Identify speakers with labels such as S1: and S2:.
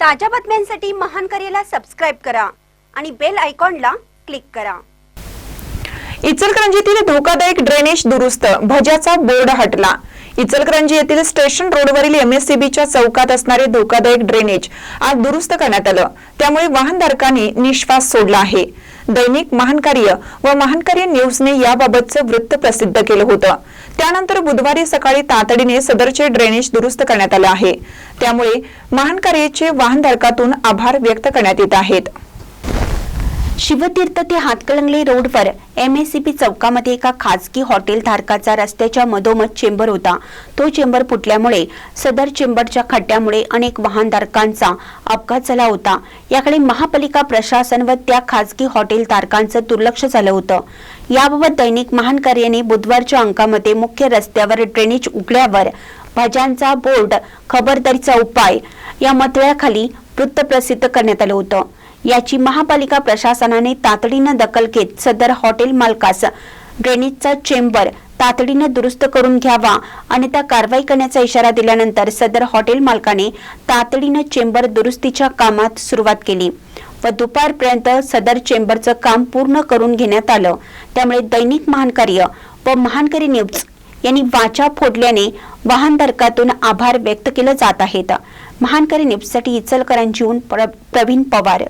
S1: ताज्या बातम्यांसाठी महान करेला सबस्क्राईब करा आणि बेल आयकॉनला क्लिक करा.
S2: इचलकरंजीतील धोकादायक ड्रेनेज दुरुस्त भजाचा बोर्ड हटला. इचलकरंजी येथील स्टेशन रोडवरील एमएससीबीच्या चौकात असणारे धोकादायक ड्रेनेज आज दुरुस्त करण्यात आलं. त्यामुळे वाहनधारकांनी निश्वास सोडला आहे. दैनिक महानकार्य व महानकार्य न्यूजने याबाबतचं वृत्त प्रसिद्ध केलं होतं. त्यानंतर बुधवारी सकाळी तातडीने सदरचे ड्रेनेज दुरुस्त करण्यात आले आहे. त्यामुळे महानकार्याचे वाहनधारकातून आभार व्यक्त करण्यात येत आहेत.
S1: शिवतीर्थ ते हातकळंगले रोडवर एमएससीपी चौकामध्ये एका खाजगी हॉटेल धारकाचा रस्त्याच्या मधोमध चेंबर होता. तो चेंबर फुटल्यामुळे सदर चेंबरच्या खड्ड्यामुळे अनेक वाहनधारकांचा अपघात झाला होता. याकडे महापालिका प्रशासन व त्या खाजगी हॉटेल धारकांचं दुर्लक्ष झालं होतं. याबाबत दैनिक महान कार्याने बुधवारच्या अंकामध्ये मुख्य रस्त्यावर ड्रेनेज उघड्यावर भाज्यांचा बोर्ड खबरदारीचा उपाय या मतळ्याखाली वृत्त प्रसिद्ध करण्यात आलं होतं. याची महापालिका प्रशासनाने तातडीनं दखल घेत सदर हॉटेल मालकास ड्रेनेजचा चेंबर तातडीनं दुरुस्त करून घ्यावा आणि त्या कारवाई करण्याचा इशारा दिल्यानंतर सदर हॉटेल मालकाने तातडीनं चेंबर दुरुस्तीच्या कामात सुरुवात केली व दुपारपर्यंत सदर चेंबरचं काम पूर्ण करून घेण्यात आलं. त्यामुळे दैनिक महानकार्य व महानकरी न्यूज यांनी वाचा फोडल्याने वाहनधारकातून आभार व्यक्त केले जात आहेत. महानकरी न्यूजसाठी इचलकरांची प्र- प्रवीण पवार.